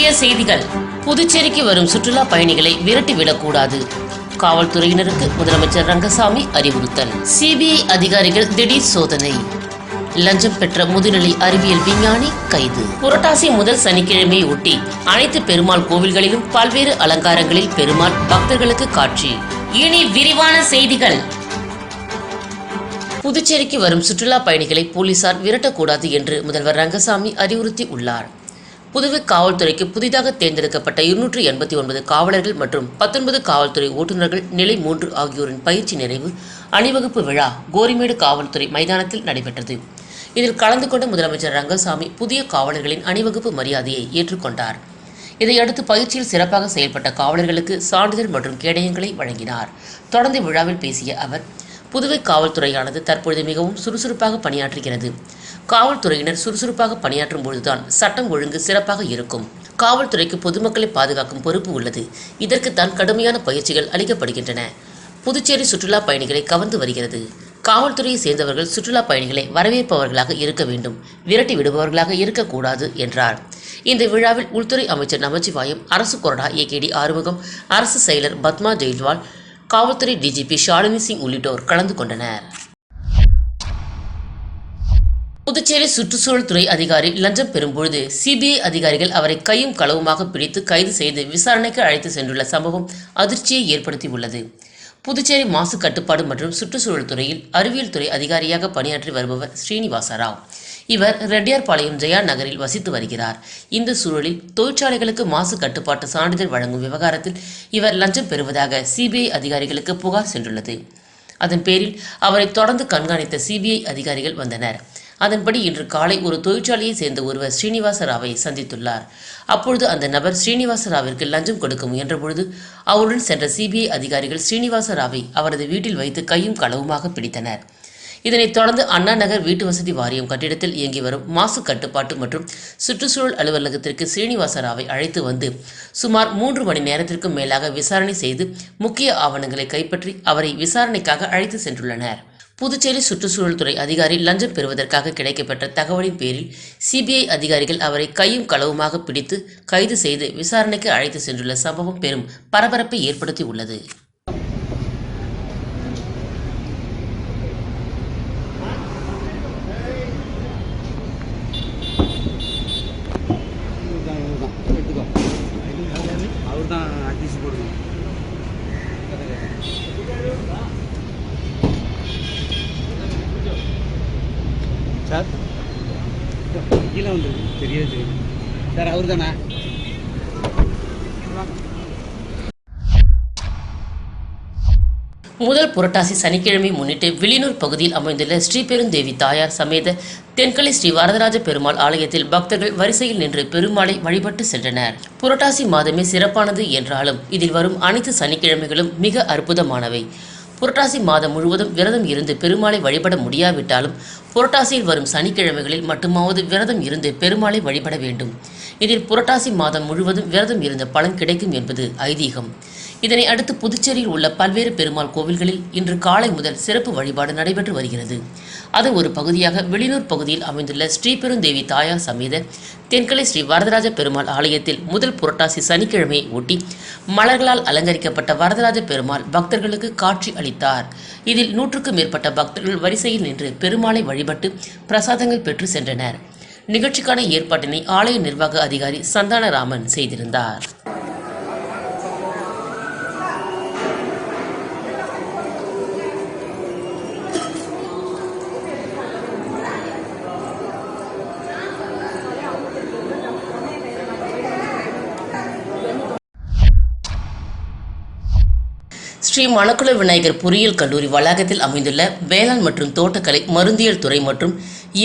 முக்கிய செய்திகள். புதுச்சேரிக்கு வரும் சுற்றுலா பயணிகளை விரட்டிவிடக்கூடாது. காவல்துறையினருக்கு முதலமைச்சர் ரங்கசாமி அறிவுறுத்தல். சிபிஐ அதிகாரிகள் திடீர் சோதனை. லஞ்சம் பெற்ற முதுநிலை அறிவியல் விஞ்ஞானி கைது. புரட்டாசி முதல் சனிக்கிழமையை ஒட்டி அனைத்து பெருமாள் கோவில்களிலும் பல்வேறு அலங்காரங்களில் பெருமாள் பக்தர்களுக்கு காட்சி. இனி விரிவான செய்திகள். புதுச்சேரிக்கு வரும் சுற்றுலா பயணிகளை போலீசார் விரட்டக்கூடாது என்று முதல்வர் ரங்கசாமி அறிவுறுத்தி உள்ளார் புதுவை காவல்துறைக்கு புதிதாக தேர்ந்தெடுக்கப்பட்ட இருநூற்றி எண்பத்தி ஒன்பது காவலர்கள் மற்றும் பத்தொன்பது காவல்துறை ஓட்டுநர்கள் நிலை மூன்று ஆகியோரின் பயிற்சி நிறைவு அணிவகுப்பு விழா கோரிமேடு காவல்துறை மைதானத்தில் நடைபெற்றது. இதில் கலந்து கொண்ட முதலமைச்சர் ரங்கசாமி புதிய காவலர்களின் அணிவகுப்பு மரியாதையை ஏற்றுக்கொண்டார். இதையடுத்து பயிற்சியில் சிறப்பாக செயல்பட்ட காவலர்களுக்கு சான்றிதழ் மற்றும் கேடயங்களை வழங்கினார். தொடர்ந்து விழாவில் பேசிய அவர் புதுவை காவல்துறையானது தற்பொழுது மிகவும் சுறுசுறுப்பாக பணியாற்றுகிறது. காவல்துறையினர் சுறுசுறுப்பாக பணியாற்றும் பொழுதுதான் சட்டம் ஒழுங்கு சிறப்பாக இருக்கும். காவல்துறைக்கு பொதுமக்களை பாதுகாக்கும் பொறுப்பு உள்ளது. இதற்குத்தான் கடுமையான பயிற்சிகள் அளிக்கப்படுகின்றன. புதுச்சேரி சுற்றுலா பயணிகளை கவர்ந்து வருகிறது. காவல்துறையை சேர்ந்தவர்கள் சுற்றுலா பயணிகளை வரவேற்பவர்களாக இருக்க வேண்டும். விரட்டி விடுபவர்களாக இருக்கக்கூடாது என்றார். இந்த விழாவில் உள்துறை அமைச்சர் நமச்சிவாயம் அரசு கொறடா ஏகேடி ஆறுமுகம் அரசு செயலர் பத்மா ஜெயில்வால் காவல்துறை டிஜிபி ஷாலினி சிங் உள்ளிட்டோர் கலந்து கொண்டனர். புதுச்சேரி சுற்றுச்சூழல் துறை அதிகாரி லஞ்சம் பெறும்பொழுது சிபிஐ அதிகாரிகள் அவரை கையும் களவுமாக பிடித்து கைது செய்து விசாரணைக்கு அழைத்து சென்றுள்ள சம்பவம் அதிர்ச்சியை ஏற்படுத்தியுள்ளது. புதுச்சேரி மாசு கட்டுப்பாடு மற்றும் சுற்றுச்சூழல் துறையில் அறிவியல் துறை அதிகாரியாக பணியாற்றி வருபவர் ஸ்ரீனிவாச ராவ் இவர் ரெட்டியார்பாளையம் ஜெயா நகரில் வசித்து வருகிறார். இந்த சூழலில் தொழிற்சாலைகளுக்கு மாசு கட்டுப்பாட்டு சான்றிதழ் வழங்கும் விவகாரத்தில் இவர் லஞ்சம் பெறுவதாக சிபிஐ அதிகாரிகளுக்கு புகார் சென்றுள்ளது. அதன் பேரில் அவரை தொடர்ந்து கண்காணித்த சிபிஐ அதிகாரிகள் வந்தனர். அதன்படி இன்று காலை ஒரு தொழிற்சாலையை சேர்ந்த ஒருவர் ஸ்ரீனிவாச ராவை சந்தித்துள்ளார். அப்பொழுது அந்த நபர் ஸ்ரீனிவாச ராவிற்கு லஞ்சம் கொடுக்க முயன்றபொழுது அவருடன் சென்ற சிபிஐ அதிகாரிகள் ஸ்ரீனிவாச ராவை அவரது வீட்டில் வைத்து கையும் களவுமாக பிடித்தனர். இதனைத் தொடர்ந்து அண்ணா நகர் வீட்டு வசதி வாரியம் கட்டிடத்தில் இயங்கி வரும் மாசு கட்டுப்பாட்டு மற்றும் சுற்றுச்சூழல் அலுவலகத்திற்கு ஸ்ரீனிவாச ராவை அழைத்து வந்து சுமார் மூன்று மணி நேரத்திற்கும் மேலாக விசாரணை செய்து முக்கிய ஆவணங்களை கைப்பற்றி அவரை விசாரணைக்காக அழைத்து சென்றுள்ளனர். புதுச்சேரி சுற்றுச்சூழல் துறை அதிகாரி லஞ்சம் பெறுவதற்காக கிடைக்கப்பெற்ற தகவலின் பேரில் சிபிஐ அதிகாரிகள் அவரை கையும் களவுமாக பிடித்து கைது செய்து விசாரணைக்கு அழைத்து சென்றுள்ள சம்பவம் பெரும் பரபரப்பை ஏற்படுத்தி உள்ளது. அவர் தான் அட்ஜஸ்ட் போடுவோம் சார் கீழே வந்து தெரியாது. சார் அவர் தானே முதல் புரட்டாசி சனிக்கிழமை முன்னிட்டு வில்லியனூர் பகுதியில் அமைந்துள்ள ஸ்ரீபெருந்தேவி தாயார் சமேத தென்கலை ஸ்ரீ வரதராஜ பெருமாள் ஆலயத்தில் பக்தர்கள் வரிசையில் நின்று பெருமாளை வழிபட்டு சென்றனர். புரட்டாசி மாதமே சிறப்பானது என்றாலும் இதில் வரும் அனைத்து சனிக்கிழமைகளும் மிக அற்புதமானவை. புரட்டாசி மாதம் முழுவதும் விரதம் இருந்து பெருமாளை வழிபட முடியாவிட்டாலும் புரட்டாசியில் வரும் சனிக்கிழமைகளில் மட்டுமாவது விரதம் இருந்து பெருமாளை வழிபட வேண்டும். இதில் புரட்டாசி மாதம் முழுவதும் விரதம் இருந்த பலன் கிடைக்கும் என்பது ஐதீகம். இதனை அடுத்து புதுச்சேரியில் உள்ள பல்வேறு பெருமாள் கோவில்களில் இன்று காலை முதல் சிறப்பு வழிபாடு நடைபெற்று வருகிறது. அதன் ஒரு பகுதியாக வெளியூர் பகுதியில் அமைந்துள்ள ஸ்ரீபெருந்தேவி தாயார் சமேத தென்கலை ஸ்ரீ வரதராஜ பெருமாள் ஆலயத்தில் முதல் புரட்டாசி சனிக்கிழமையை ஒட்டி மலர்களால் அலங்கரிக்கப்பட்ட வரதராஜ பெருமாள் பக்தர்களுக்கு காட்சி அளித்தார். இதில் நூற்றுக்கும் மேற்பட்ட பக்தர்கள் வரிசையில் நின்று பெருமாளை வழிபட்டு பிரசாதங்கள் பெற்று சென்றனர். நிகழ்ச்சிக்கான ஏற்பாட்டினை ஆலய நிர்வாக அதிகாரி சந்தானராமன் செய்திருந்தார். ஸ்ரீ மணக்குள விநாயகர் பொறியியல் கல்லூரி வளாகத்தில் அமைந்துள்ள வேளாண் மற்றும் தோட்டக்கலை மருந்தியல் துறை மற்றும்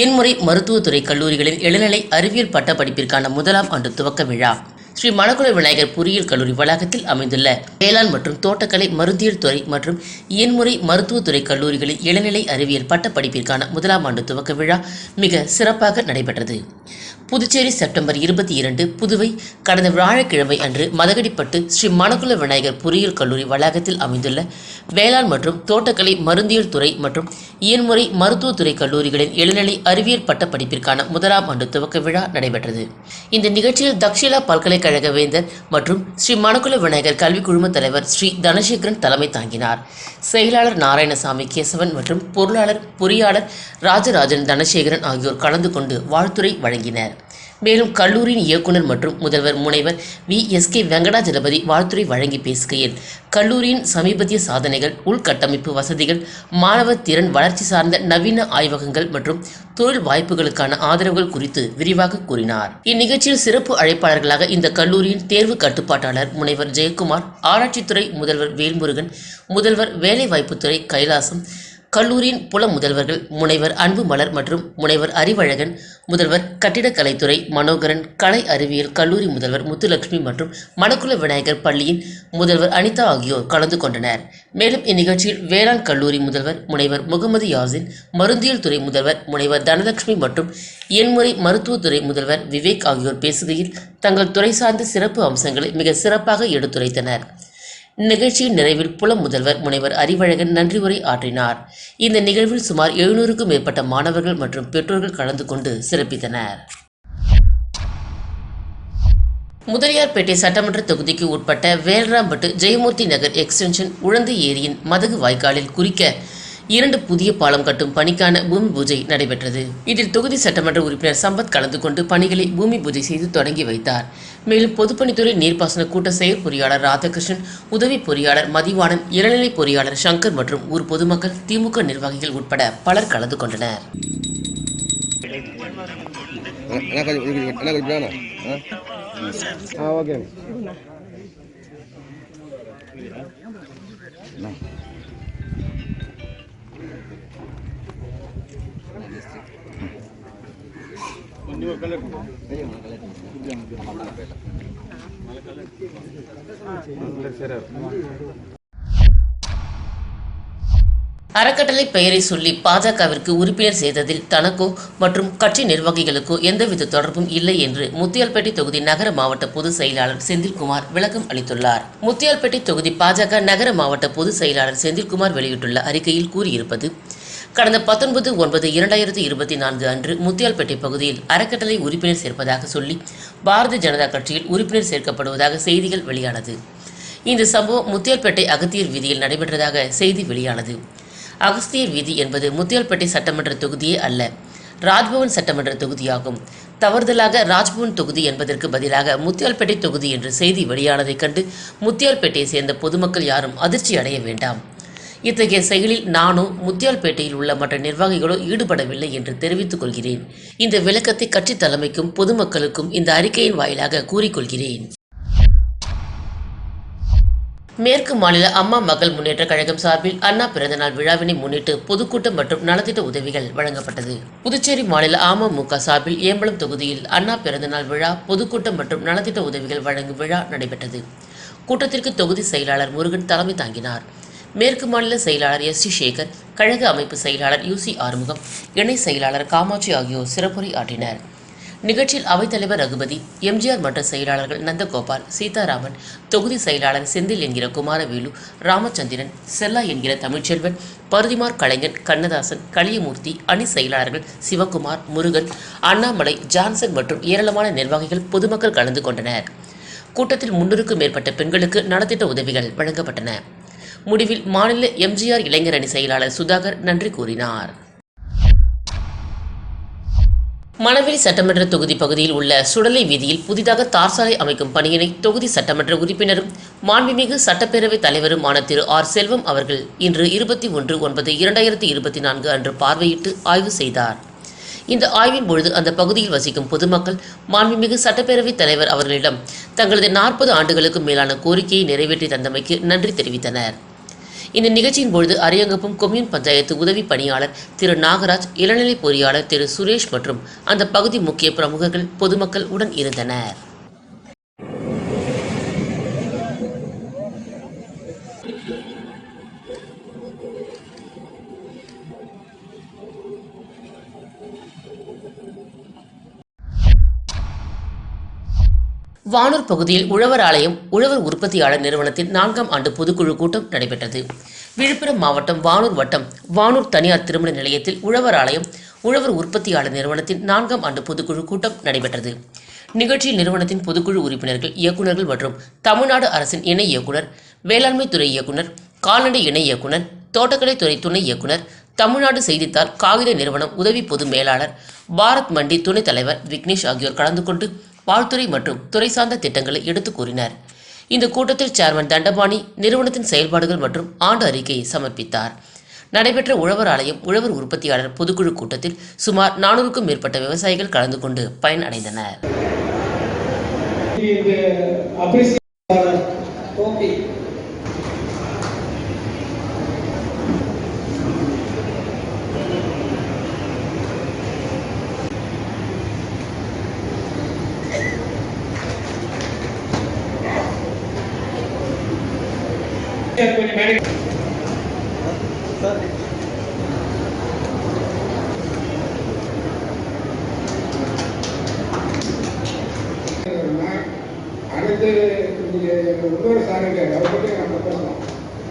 எண்முறை மருத்துவத்துறை கல்லூரிகளின் இளநிலை அறிவியல் பட்டப்படிப்பிற்கான முதலாம் ஆண்டு துவக்க விழா. ஸ்ரீ மணக்குள விநாயகர் பொறியியல் கல்லூரி வளாகத்தில் அமைந்துள்ள வேளாண் மற்றும் தோட்டக்கலை மருந்தியல் துறை மற்றும் இயன்முறை மருத்துவத்துறை கல்லூரிகளில் இளநிலை அறிவியல் பட்டப்படிப்பிற்கான முதலாம் ஆண்டு துவக்க விழா மிக சிறப்பாக நடைபெற்றது. புதுச்சேரி செப்டம்பர் இருபத்தி இரண்டு புதுவை கடந்த வியாழக்கிழமை அன்று மதகடிப்பட்டு ஸ்ரீ மணக்குல விநாயகர் பொறியியல் கல்லூரி வளாகத்தில் அமைந்துள்ள வேளாண் மற்றும் தோட்டக்கலை மருந்தியல் துறை மற்றும் இயன்முறை மருத்துவத்துறை கல்லூரிகளின் இளநிலை அறிவியல் பட்ட படிப்பிற்கான முதலாம் ஆண்டு துவக்க விழா நடைபெற்றது. இந்த நிகழ்ச்சியில் தக்ஷிலா பல்கலைக்கழக வேந்தர் மற்றும் ஸ்ரீ மணக்குல விநாயகர் கல்விக் குழும தலைவர் ஸ்ரீ தனசேகரன் தலைமை தாங்கினார். செயலாளர் நாராயணசாமி கேசவன் மற்றும் பொருளாளர் பொறியாளர் ராஜராஜன் தனசேகரன் ஆகியோர் கலந்து கொண்டு வாழ்த்துரை வழங்கினர். மேலும் கல்லூரியின் இயக்குனர் மற்றும் முதல்வர் முனைவர் வி. எஸ். கே. வெங்கடாஜலபதி வாழ்த்துறை வழங்கி பேசுகையில் கல்லூரியின் சமீபத்திய சாதனைகள் உள்கட்டமைப்பு வசதிகள் மாணவர் திறன் வளர்ச்சி சார்ந்த நவீன ஆய்வகங்கள் மற்றும் தொழில் வாய்ப்புகளுக்கான ஆதரவுகள் குறித்து விரிவாக கூறினார். இந்நிகழ்ச்சியில் சிறப்பு அழைப்பாளர்களாக இந்த கல்லூரியின் தேர்வு கட்டுப்பாட்டாளர் முனைவர் ஜெயக்குமார் ஆராய்ச்சித்துறை முதல்வர் வேல்முருகன் முதல்வர் வேலைவாய்ப்புத்துறை கைலாசம் கல்லூரியின் புல முதல்வர்கள் முனைவர் அன்பு மலர் மற்றும் முனைவர் அறிவழகன் முதல்வர் கட்டிடக்கலைத்துறை மனோகரன் கலை அறிவியல் கல்லூரி முதல்வர் முத்துலட்சுமி மற்றும் மணக்குள விநாயகர் பள்ளியின் முதல்வர் அனிதா ஆகியோர் கலந்து கொண்டனர். மேலும் இந்நிகழ்ச்சியில் வேளாண் கல்லூரி முதல்வர் முனைவர் முகமது யாசின் மருந்தியல் துறை முதல்வர் முனைவர் தனலட்சுமி மற்றும் எண்முறை மருத்துவத்துறை முதல்வர் விவேக் ஆகியோர் பேசுகையில் தங்கள் துறை சார்ந்த சிறப்பு அம்சங்களை மிக சிறப்பாக எடுத்துரைத்தனர். நிகழ்ச்சியின் நிறைவில் புலம் முதல்வர் முனைவர் அறிவழகன் நன்றி உரை ஆற்றினார். இந்த நிகழ்வில் சுமார் எழுநூறுக்கும் மேற்பட்ட மாணவர்கள் மற்றும் பெற்றோர்கள் கலந்து கொண்டு சிறப்பித்தனர். முதலியார்பேட்டை சட்டமன்ற தொகுதிக்கு உட்பட்ட வேல்ராம்பட்டு ஜெயமூர்த்தி நகர் எக்ஸ்டென்ஷன் உழந்து ஏரியின் மதகு வாய்க்காலில் குறிக்க இரண்டு புதிய பாலம் கட்டும் பணிக்கான பூமி பூஜை நடைபெற்றது. இதில் தொகுதி சட்டமன்ற உறுப்பினர் சம்பத் கலந்து கொண்டு பணிகளை பூமி பூஜை செய்து தொடங்கி வைத்தார். மேலும் பொதுப்பணித்துறை நீர்ப்பாசன கூட்ட செயற் பொறியாளர் ராதாகிருஷ்ணன் உதவி பொறியாளர் மதிவாணன் இளநிலை பொறியாளர் சங்கர் மற்றும் ஊர் பொதுமக்கள் திமுக நிர்வாகிகள் உட்பட பலர் கலந்து கொண்டனர். ஓகே. அறக்கட்டளை பெயரை சொல்லி பாஜகவிற்கு உறுப்பினர் செய்ததில் தனக்கோ மற்றும் கட்சி நிர்வாகிகளுக்கோ எந்தவித தொடர்பும் இல்லை என்று முத்தியால்பேட்டை தொகுதி நகர மாவட்ட பொதுச் செயலாளர் செந்தில்குமார் விளக்கம் அளித்துள்ளார். முத்தியால்பேட்டை தொகுதி பாஜக நகர மாவட்ட பொதுச் செயலாளர் செந்தில்குமார் வெளியிட்டுள்ள அறிக்கையில் கூறியிருப்பது கடந்த பத்தொன்பது ஒன்பது இரண்டாயிரத்தி இருபத்தி நான்கு அன்று முத்தியால்பேட்டை பகுதியில் அறக்கட்டளை உறுப்பினர் சேர்ப்பதாக சொல்லி பாரதிய ஜனதா கட்சியில் உறுப்பினர் சேர்க்கப்படுவதாக செய்திகள் வெளியானது. இந்த சம்பவம் முத்தியால்பேட்டை அகத்தியர் வீதியில் நடைபெற்றதாக செய்தி வெளியானது. அகஸ்தியர் வீதி என்பது முத்தியால்பேட்டை சட்டமன்ற தொகுதியே அல்ல ராஜ்பவன் சட்டமன்ற தொகுதியாகும். தவறுதலாக ராஜ்பவன் தொகுதி என்பதற்கு பதிலாக முத்தியால்பேட்டை தொகுதி என்று செய்தி வெளியானதைக் கண்டு முத்தியால்பேட்டையை சேர்ந்த பொதுமக்கள் யாரும் அதிர்ச்சி அடைய வேண்டாம். இத்தகைய செயலில் நானும் முத்தியால்பேட்டையில் உள்ள மற்ற நிர்வாகிகளோ ஈடுபடவில்லை என்று தெரிவித்துக் கொள்கிறேன். இந்த விளக்கத்தை கட்சி தலைமைக்கும் பொதுமக்களுக்கும் இந்த அறிக்கையின் வாயிலாக கூறிக்கொள்கிறேன். மேற்கு மாநில அம்மா மகள் முன்னேற்ற கழகம் சார்பில் அண்ணா பிறந்தநாள் விழாவினை முன்னிட்டு பொதுக்கூட்டம் மற்றும் நலத்திட்ட உதவிகள் வழங்கப்பட்டது. புதுச்சேரி மாநில அமமுக சார்பில் ஏம்பலம் தொகுதியில் அண்ணா பிறந்தநாள் விழா பொதுக்கூட்டம் மற்றும் நலத்திட்ட உதவிகள் வழங்கும் விழா நடைபெற்றது. கூட்டத்திற்கு தொகுதி செயலாளர் முருகன் தலைமை தாங்கினார். மேற்கு மாநில செயலாளர் எஸ் சி சேகர் கழக அமைப்பு செயலாளர் யூசி ஆறுமுகம் இணை செயலாளர் காமாட்சி ஆகியோர் சிறப்புரை ஆற்றினர். நிகழ்ச்சியில் அவைத்தலைவர் ரகுபதி எம்ஜிஆர் மன்ற செயலாளர்கள் நந்தகோபால் சீதாராமன் தொகுதி செயலாளர் செந்தில் என்கிற குமாரவேலு ராமச்சந்திரன் செல்லா என்கிற தமிழ்ச்செல்வன் பருதிமார் கலைஞன் கண்ணதாசன் களியமூர்த்தி அணி செயலாளர்கள் சிவகுமார் முருகன் அண்ணாமலை ஜான்சன் மற்றும் ஏராளமான நிர்வாகிகள் பொதுமக்கள் கலந்து கொண்டனர். கூட்டத்தில் முன்னூறுக்கும் மேற்பட்ட பெண்களுக்கு நலத்திட்ட உதவிகள் வழங்கப்பட்டன. முடிவில் மாநில எம்ஜிஆர் இளைஞர் அணி செயலாளர் சுதாகர் நன்றி கூறினார். மணவெளி சட்டமன்ற தொகுதி பகுதியில் உள்ள சுடலை வீதியில் புதிதாக தார் சாலை அமைக்கும் பணியினை தொகுதி சட்டமன்ற உறுப்பினரும் மாண்புமிகு சட்டப்பேரவைத் தலைவருமான திரு. ஆர். செல்வம் அவர்கள் இன்று இருபத்தி ஒன்று ஒன்பது இரண்டாயிரத்தி இருபத்தி நான்கு அன்று பார்வையிட்டு ஆய்வு செய்தார். இந்த ஆய்வின் பொழுது அந்த பகுதியில் வசிக்கும் பொதுமக்கள் மாண்புமிகு சட்டப்பேரவைத் தலைவர் அவர்களிடம் தங்களது நாற்பது ஆண்டுகளுக்கும் மேலான கோரிக்கையை நிறைவேற்றி தந்தமைக்கு நன்றி தெரிவித்தனர். இந்த நிகழ்ச்சியின் பொழுது அரியங்கப்பம் கொம்யூன் பஞ்சாயத்து உதவி பணியாளர் திரு நாகராஜ் இளநிலை பொறியாளர் திரு சுரேஷ் மற்றும் அந்த பகுதி முக்கிய பிரமுகர்கள் பொதுமக்கள் உடன் இருந்தனர். வானூர் பகுதியில் உழவர் ஆலயம் உழவர் உற்பத்தியாளர் நிறுவனத்தின் நான்காம் ஆண்டு பொதுக்குழு கூட்டம் நடைபெற்றது. விழுப்புரம் மாவட்டம் வானூர் வட்டம் வானூர் தனியார் திருமண நிலையத்தில் உழவர் ஆலயம் உழவர் உற்பத்தியாளர் நிறுவனத்தின் நான்காம் ஆண்டு பொதுக்குழு கூட்டம் நடைபெற்றது. நிகழ்ச்சியில் நிறுவனத்தின் பொதுக்குழு உறுப்பினர்கள் இயக்குநர்கள் மற்றும் தமிழ்நாடு அரசின் இணை இயக்குனர் வேளாண்மை துறை இயக்குனர் கால்நடை இணை இயக்குனர் தோட்டக்கலைத்துறை துணை இயக்குனர் தமிழ்நாடு செய்தித்தாள் காகித நிறுவனம் உதவி பொது மேலாளர் பாரத் மண்டி துணைத் தலைவர் விக்னேஷ் ஆகியோர் கலந்து கொண்டு வாழ்த்துறை மற்றும் துறை சார்ந்த திட்டங்களை எடுத்துக் கூறினர். இந்த கூட்டத்தில் சேர்மன் தண்டபாணி நிறுவனத்தின் செயல்பாடுகள் மற்றும் ஆண்டு அறிக்கையை சமர்ப்பித்தார். நடைபெற்ற உழவர் ஆலயம் உழவர் உற்பத்தியாளர் பொதுக்குழு கூட்டத்தில் சுமார் நானூறுக்கும் மேற்பட்ட விவசாயிகள் கலந்து கொண்டு பயனடைந்தனர். இது appreciate கோப்பி அடுத்து சாருங்க அதை பற்றி நம்ம பேசலாம்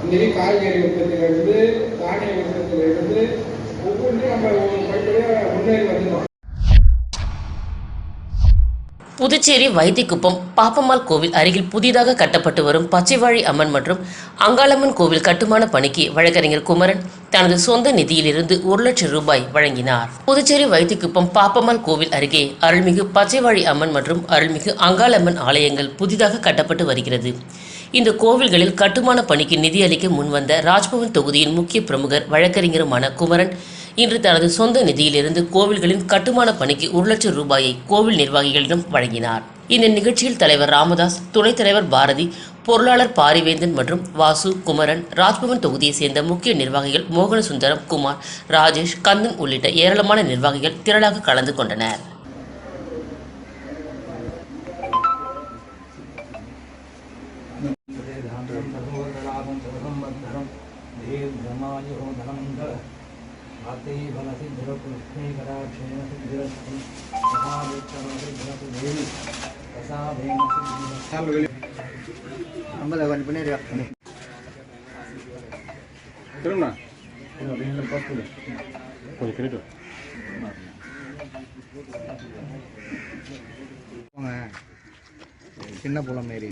இன்றைக்கி காய்கறி உற்பத்தியிலிருந்து தானிய உற்பத்தியிலிருந்து ஒவ்வொன்றும் நம்ம படிப்படியாக முன்னேறி வந்துடும் புதுச்சேரி வைத்திக்குப்பம் பாப்பம்மாள் கோவில் அருகில் புதிதாக கட்டப்பட்டு வரும் பச்சைவாழி அம்மன் மற்றும் அங்காளம்மன் கோவில் கட்டுமான பணிக்கு வழக்கறிஞர் குமரன் தனது சொந்த நிதியிலிருந்து ஒரு லட்சம் ரூபாய் வழங்கினார். புதுச்சேரி வைத்திக்குப்பம் பாப்பம்மாள் கோவில் அருகே அருள்மிகு பச்சைவாழி அம்மன் மற்றும் அருள்மிகு அங்காளம்மன் ஆலயங்கள் புதிதாக கட்டப்பட்டு வருகிறது. இந்த கோவில்களில் கட்டுமான பணிக்கு நிதியளிக்க முன்வந்த ராஜ்பவன் தொகுதியின் முக்கிய பிரமுகர் வழக்கறிஞருமான குமரன் இன்று தனது சொந்த நிதியிலிருந்து கோவில்களின் கட்டுமான பணிக்கு ஒரு லட்சம் ரூபாயை கோவில் நிர்வாகிகளிடம் வழங்கினார். இந்த நிகழ்ச்சியில் தலைவர் ராமதாஸ் துணைத் தலைவர் பாரதி பொருளாளர் பாரிவேந்தன் மற்றும் வாசு குமரன் ராஜ்பவன் தொகுதியைச் சேர்ந்த முக்கிய நிர்வாகிகள் மோகன சுந்தரம் குமார் ராஜேஷ் கந்தன் உள்ளிட்ட ஏராளமான நிர்வாகிகள் திரளாக கலந்து கொண்டனர். ஐம்பது கொஞ்சம் பண்ணிடுறியா திரும்ப கொஞ்சம் கிட்ட போங்க சின்ன புலம் மாரி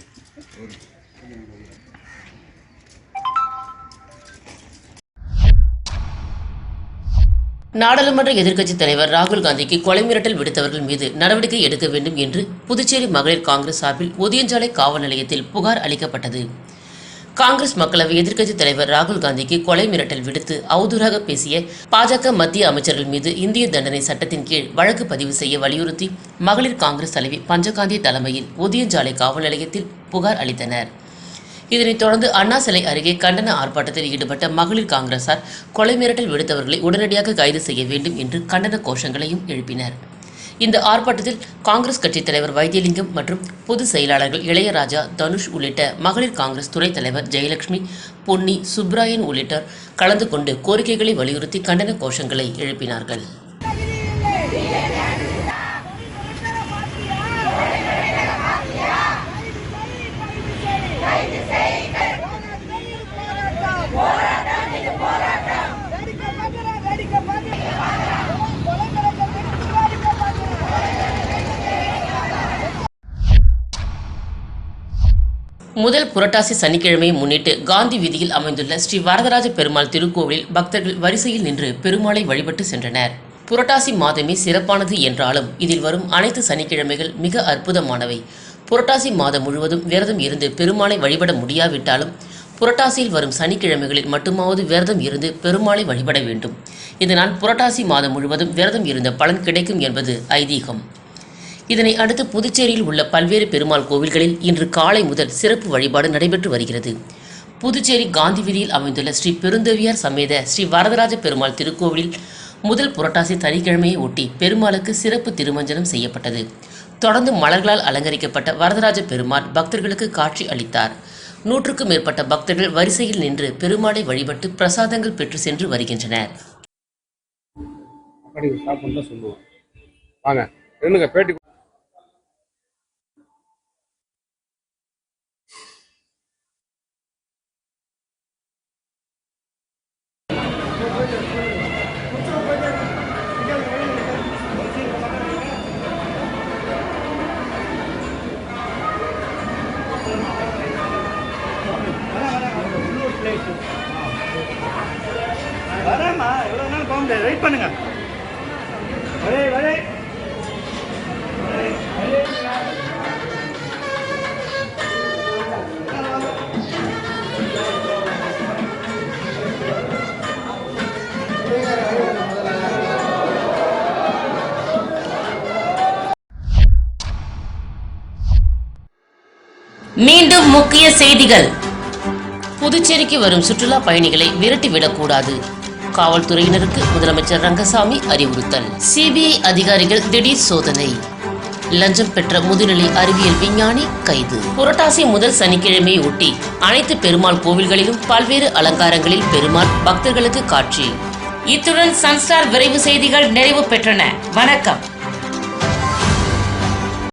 நாடாளுமன்ற எதிர்க்கட்சித் தலைவர் ராகுல் காந்திக்கு கொலை மிரட்டல் விடுத்தவர்கள் மீது நடவடிக்கை எடுக்க வேண்டும் என்று புதுச்சேரி மகளிர் காங்கிரஸ் சார்பில் ஒதியஞ்சாலை காவல் நிலையத்தில் புகார் அளிக்கப்பட்டது. காங்கிரஸ் மக்களவை எதிர்க்கட்சித் தலைவர் ராகுல் காந்திக்கு கொலை மிரட்டல் விடுத்து அவதூறாக பேசிய பாஜக மத்திய அமைச்சர்கள் மீது இந்திய தண்டனை சட்டத்தின் கீழ் வழக்கு பதிவு செய்ய வலியுறுத்தி மகளிர் காங்கிரஸ் தலைவி பஞ்சகாந்தி தலைமையில் ஒதியஞ்சாலை காவல் நிலையத்தில் புகார் அளித்தனர். இதனைத் தொடர்ந்து அண்ணா சிலை அருகே கண்டன ஆர்ப்பாட்டத்தில் ஈடுபட்ட மகளிர் காங்கிரசார் கொலை மிரட்டல் விடுத்தவர்களை உடனடியாக கைது செய்ய வேண்டும் என்று கண்டன கோஷங்களையும் எழுப்பினர். இந்த ஆர்ப்பாட்டத்தில் காங்கிரஸ் கட்சித் தலைவர் வைத்தியலிங்கம் மற்றும் பொதுச் செயலாளர்கள் இளையராஜா தனுஷ் உள்ளிட்ட மகளிர் காங்கிரஸ் துணைத் தலைவர் ஜெயலட்சுமி பொன்னி சுப்ராயன் உள்ளிட்டோர் கலந்து கொண்டு கோரிக்கைகளை வலியுறுத்தி கண்டன கோஷங்களை எழுப்பினார்கள். புரட்டாசி சனிக்கிழமையை முன்னிட்டு காந்தி வீதியில் அமைந்துள்ள ஸ்ரீ வரதராஜ பெருமாள் திருக்கோவிலில் பக்தர்கள் வரிசையில் நின்று பெருமாளை வழிபட்டு சென்றனர். புரட்டாசி மாதமே சிறப்பானது என்றாலும் இதில் வரும் அனைத்து சனிக்கிழமைகள் மிக அற்புதமானவை. புரட்டாசி மாதம் முழுவதும் விரதம் இருந்து பெருமாளை வழிபட முடியாவிட்டாலும் புரட்டாசியில் வரும் சனிக்கிழமைகளில் மட்டுமாவது விரதம் இருந்து பெருமாளை வழிபட வேண்டும். இதனால் புரட்டாசி மாதம் முழுவதும் விரதம் இருந்த பலன் கிடைக்கும் என்பது ஐதீகம். இதனை அடுத்து புதுச்சேரியில் உள்ள பல்வேறு பெருமாள் கோவில்களில் இன்று காலை முதல் சிறப்பு வழிபாடு நடைபெற்று வருகிறது. புதுச்சேரி காந்தி வீதியில் அமைந்துள்ள ஸ்ரீ பெருந்தவியார் சமேத ஸ்ரீ வரதராஜ பெருமாள் திருக்கோவிலில் முதல் புரட்டாசி சனிக்கிழமையை ஒட்டி பெருமாளுக்கு சிறப்பு திருமஞ்சனம் செய்யப்பட்டது. தொடர்ந்து மலர்களால் அலங்கரிக்கப்பட்ட வரதராஜ பெருமாள் பக்தர்களுக்கு காட்சி அளித்தார். நூற்றுக்கும் மேற்பட்ட பக்தர்கள் வரிசையில் நின்று பெருமாளை வழிபட்டு பிரசாதங்கள் பெற்று சென்று வருகின்றனர். மீண்டும் முக்கிய செய்திகள். புதுச்சேரிக்கு வரும் சுற்றுலா பயணிகளை விரட்டிவிடக்கூடாது. காவல்துறையினருக்கு முதலமைச்சர் ரங்கசாமி அறிவுறுத்தல். சிபிஐ அதிகாரிகள் திடீர் சோதனை. லஞ்சம் பெற்ற முதுநிலை அறிவியல் விஞ்ஞானி கைது. புரட்டாசி முதல் சனிக்கிழமையை ஒட்டி அனைத்து பெருமாள் கோவில்களிலும் பல்வேறு அலங்காரங்களில் பெருமாள் பக்தர்களுக்கு காட்சி. இத்துடன் சன்ஸ்டார் விரைவு செய்திகள் நிறைவு பெற்றன. வணக்கம்.